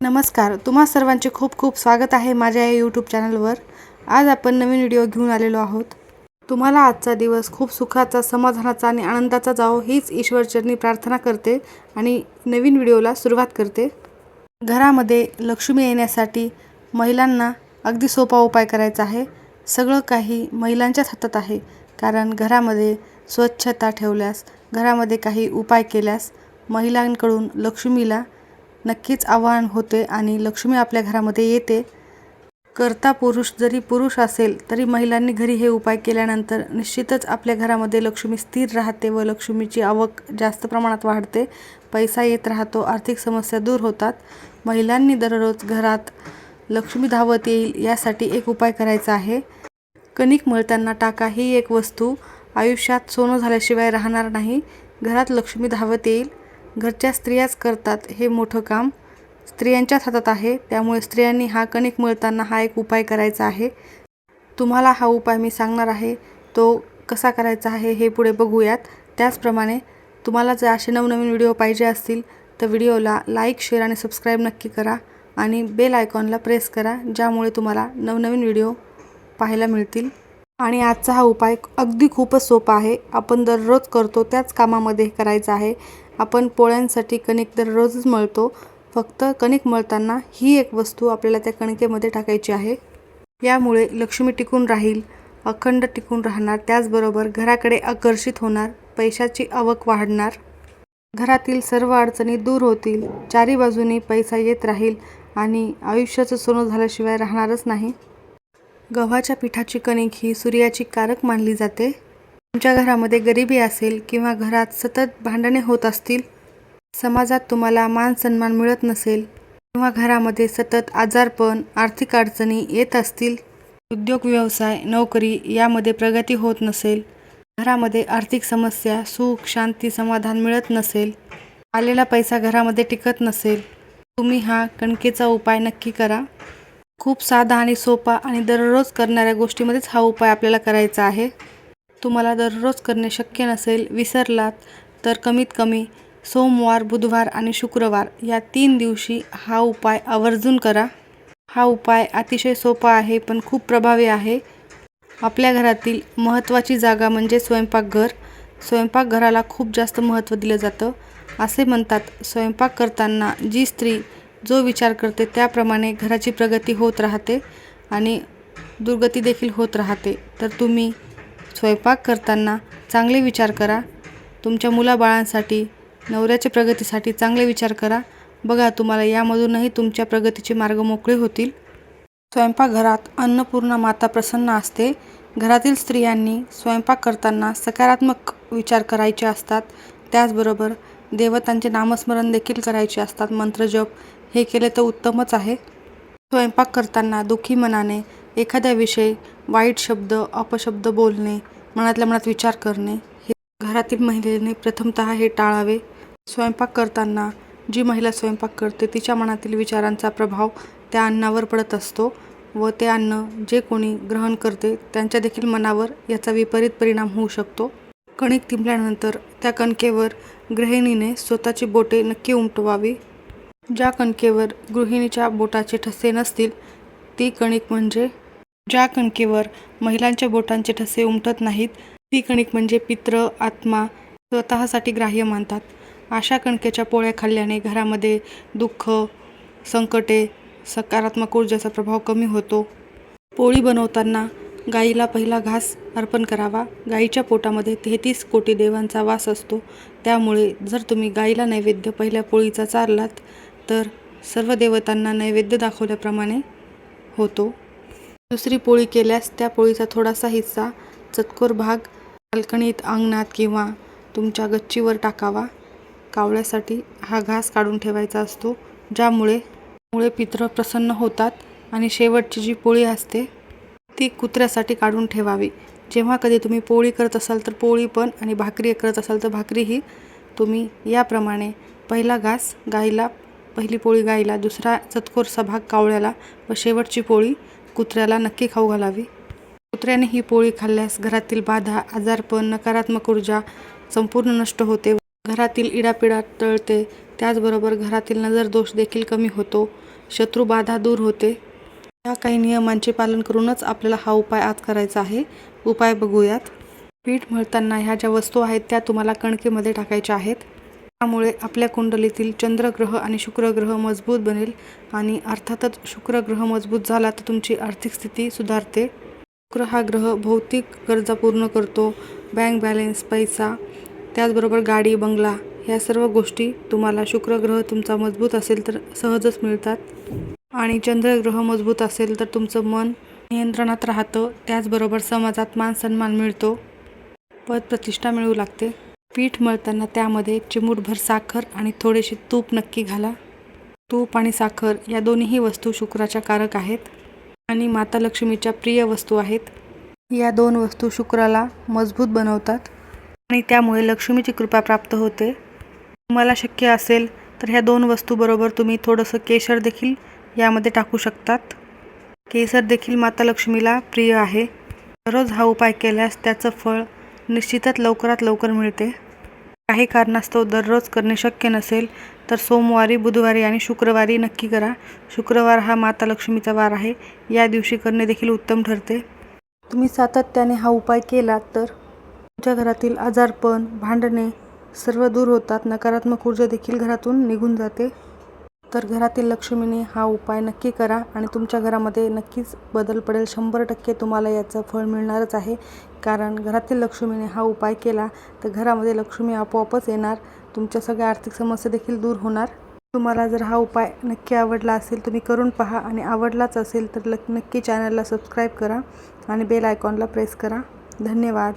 नमस्कार तुम्हा सर्वांचे खूप खूप स्वागत आहे माझ्या या यूट्यूब चॅनलवर आज आपण नवीन व्हिडिओ घेऊन आलेलो आहोत. तुम्हाला आजचा दिवस खूप सुखाचा समाधानाचा आणि आनंदाचा जावो हीच ईश्वरचरणी प्रार्थना करते आणि नवीन व्हिडिओला सुरुवात करते. घरामध्ये लक्ष्मी येण्यासाठी महिलांना अगदी सोपा उपाय करायचा आहे. सगळं काही महिलांच्याच हातात आहे कारण घरामध्ये स्वच्छता ठेवल्यास घरामध्ये काही उपाय केल्यास महिलांकडून लक्ष्मीला नक्कीच आव्हान होते आणि लक्ष्मी आपल्या घरामध्ये येते. करता पुरुष जरी पुरुष असेल तरी महिलांनी घरी हे उपाय केल्यानंतर निश्चितच आपल्या घरामध्ये लक्ष्मी स्थिर राहते व लक्ष्मीची आवक जास्त प्रमाणात वाढते. पैसा येत राहतो आर्थिक समस्या दूर होतात. महिलांनी दररोज घरात लक्ष्मी धावत येईल यासाठी एक उपाय करायचा आहे. कणिक मळताना टाका ही एक वस्तू. आयुष्यात सोनं झाल्याशिवाय राहणार नाही. घरात लक्ष्मी धावत येईल. घरच्या स्त्रियाच करतात हे मोठं काम. स्त्रियांच्याच हातात आहे. त्यामुळे स्त्रियांनी हा कणिक मळताना हा एक उपाय करायचा आहे. तुम्हाला हा उपाय मी सांगणार आहे. तो कसा करायचा आहे हे पुढे बघूयात. त्याचप्रमाणे तुम्हाला जर असे नवनवीन व्हिडिओ पाहिजे असतील तर व्हिडिओला लाईक शेअर आणि सबस्क्राईब नक्की करा आणि बेल आयकॉनला प्रेस करा ज्यामुळे तुम्हाला नवनवीन व्हिडिओ पाहायला मिळतील. आणि आजचा हा उपाय अगदी खूपच सोपा आहे. आपण दररोज करतो त्याच कामामध्ये करायचं आहे. आपण पोळ्यांसाठी कणिक दररोजच मळतो. फक्त कणिक मळताना ही एक वस्तू आपल्याला त्या कणकेमध्ये टाकायची आहे. यामुळे लक्ष्मी टिकून राहील अखंड टिकून राहणार त्याचबरोबर घराकडे आकर्षित होणार पैशाची आवक वाढणार. घरातील सर्व अडचणी दूर होतील चारी बाजूनी पैसा येत राहील आणि आयुष्याचं सोनं झाल्याशिवाय राहणारच नाही. गव्हाच्या पिठाची कणिक ही सूर्याची कारक मानली जाते. तुमच्या घरामध्ये गरिबी असेल किंवा घरात सतत भांडणे होत असतील समाजात तुम्हाला मान सन्मान मिळत नसेल किंवा घरामध्ये सतत आजारपण आर्थिक अडचणी येत असतील उद्योग व्यवसाय नोकरी यामध्ये प्रगती होत नसेल घरामध्ये आर्थिक समस्या सुख शांती समाधान मिळत नसेल आलेला पैसा घरामध्ये टिकत नसेल तुम्ही हा कणकेचा उपाय नक्की करा. खूप साधा आणि सोपा आणि दररोज करणाऱ्या गोष्टीमध्येच हा उपाय आपल्याला करायचा आहे. तुम्हाला दररोज करणे शक्य नसेल विसरलात तर कमीत कमी सोमवार बुधवार आणि शुक्रवार या तीन दिवशी हा उपाय आवर्जून करा. हा उपाय अतिशय सोपा आहे पण खूप प्रभावी आहे. आपल्या घरातील महत्त्वाची जागा म्हणजे स्वयंपाकघर. स्वयंपाकघराला खूप जास्त महत्त्व दिलं जातं. असे म्हणतात स्वयंपाक करताना जी स्त्री जो विचार करते त्याप्रमाणे घराची प्रगती होत राहते आणि दुर्गती देखील होत राहते. तर तुम्ही स्वयंपाक करताना चांगले विचार करा. तुमच्या मुलाबाळांसाठी नवऱ्याच्या प्रगतीसाठी चांगले विचार करा. बघा तुम्हाला यामधूनही तुमच्या प्रगतीचे मार्ग मोकळे होतील. स्वयंपाकघरात अन्नपूर्णा माता प्रसन्न असते. घरातील स्त्रियांनी स्वयंपाक करताना सकारात्मक विचार करायचे असतात. त्याचबरोबर देवतांचे नामस्मरण देखील करायचे असतात. मंत्रजप हे केले तर उत्तमच आहे. स्वयंपाक करताना दुःखी मनाने एखाद्याविषयी वाईट शब्द अपशब्द बोलणे मनातल्या मनात विचार करणे हे घरातील महिलेने प्रथमतः हे टाळावे. स्वयंपाक करताना जी महिला स्वयंपाक करते तिच्या मनातील विचारांचा प्रभाव त्या अन्नावर पडत असतो व ते अन्न जे कोणी ग्रहण करते त्यांच्या देखील मनावर याचा विपरीत परिणाम होऊ शकतो. कणिक तिंबल्यानंतर त्या कणकेवर गृहिणीने स्वतःची बोटे नक्की उमटवावी. ज्या कणकेवर गृहिणीच्या बोटाचे ठसे नसतील ती कणिक म्हणजे ज्या कणकेवर महिलांच्या बोटांचे ठसे उमटत नाहीत ती कणिक म्हणजे पित्र आत्मा स्वतःसाठी ग्राह्य मानतात. अशा कणकेच्या पोळ्या खाल्ल्याने घरामध्ये दुःख संकटे सकारात्मक ऊर्जेचा प्रभाव कमी होतो. पोळी बनवताना गाईला पहिला घास अर्पण करावा. गाईच्या पोटामध्ये तेहतीस कोटी देवांचा वास असतो. त्यामुळे जर तुम्ही गाईला नैवेद्य पहिल्या पोळीचा चारलात तर सर्व देवतांना नैवेद्य दाखवल्याप्रमाणे होतो. दुसरी पोळी केल्यास त्या पोळीचा थोडासा हिस्सा चतकोर भाग बाल्कणीत अंगणात किंवा तुमच्या गच्चीवर टाकावा. कावळ्यासाठी हा घास काढून ठेवायचा असतो ज्यामुळे मुळे पित्र प्रसन्न होतात आणि शेवटची जी पोळी असते ती कुत्र्यासाठी काढून ठेवावी. जेव्हा कधी तुम्ही पोळी करत असाल तर पोळी पण आणि भाकरी करत असाल तर भाकरीही तुम्ही याप्रमाणे पहिला घास गाईला पहिली पोळी गाईला दुसरा चतकोरसा भाग कावळ्याला व शेवटची पोळी कुत्र्याला नक्की खाऊ घालावी. कुत्र्याने ही पोळी खाल्ल्यास घरातील बाधा आजारपण नकारात्मक ऊर्जा संपूर्ण नष्ट होते. घरातील इडापिडा टळते. त्याचबरोबर घरातील नजर दोष देखील कमी होतो. शत्रू बाधा दूर होते. या काही नियमांचे पालन करूनच आपल्याला हा उपाय आज करायचा आहे. उपाय बघूयात. पीठ मळताना ह्या ज्या वस्तू आहेत त्या तुम्हाला कणकेमध्ये टाकायच्या आहेत. त्यामुळे आपल्या कुंडलीतील चंद्रग्रह आणि शुक्रग्रह मजबूत बनेल आणि अर्थातच शुक्रग्रह मजबूत झाला तर तुमची आर्थिक स्थिती सुधारते. शुक्र हा ग्रह भौतिक गरजा पूर्ण करतो बँक बॅलेन्स पैसा त्याचबरोबर गाडी बंगला ह्या सर्व गोष्टी तुम्हाला शुक्रग्रह तुमचा मजबूत असेल तर सहजच मिळतात. आणि चंद्रग्रह मजबूत असेल तर तुमचं मन नियंत्रणात राहतं त्याचबरोबर समाजात मान सन्मान मिळतो. पद प्रतिष्ठा मिळू लागते. पीठ मळताना त्यामध्ये चिमूटभर साखर आणि थोडेसे तूप नक्की घाला. तूप आणि साखर या दोन्हीही वस्तू शुक्राच्या कारक आहेत आणि माता लक्ष्मीच्या प्रिय वस्तू आहेत. या दोन वस्तू शुक्राला मजबूत बनवतात आणि त्यामुळे लक्ष्मीची कृपा प्राप्त होते. तुम्हाला शक्य असेल तर ह्या दोन वस्तूबरोबर तुम्ही थोडंसं केशर देखील यामध्ये टाकू शकतात. केसर देखील माता लक्ष्मीला प्रिय आहे. दररोज हा उपाय केल्यास त्याचं फळ निश्चितच लवकरात लवकर मिळते. काही कारणास्तव दररोज करणे शक्य नसेल तर सोमवारी बुधवारी आणि शुक्रवारी नक्की करा. शुक्रवार हा माता लक्ष्मीचा वार आहे. या दिवशी करणे देखील उत्तम ठरते. तुम्ही सातत्याने हा उपाय केला तर? तुमच्या घरातील आजारपण भांडणे सर्व दूर होतात. नकारात्मक ऊर्जा देखील घरातून निघून जाते. तर घरातील लक्ष्मीने हा उपाय नक्की करा आणि तुमच्या घरामध्ये नक्कीच बदल पडेल. शंभर टक्के तुम्हाला याचं फळ मिळणारच आहे. कारण घरातील लक्ष्मीने हा उपाय केला तर घरामध्ये लक्ष्मी आपोआपच येणार. तुमच्या सगळ्या आर्थिक समस्या देखील दूर होणार. तुम्हाला जर हा उपाय नक्की आवडला असेल तुम्ही करून पहा. आणि आवडलाच असेल तर नक्की चॅनलला सबस्क्राईब करा आणि बेल आयकॉनला प्रेस करा. धन्यवाद.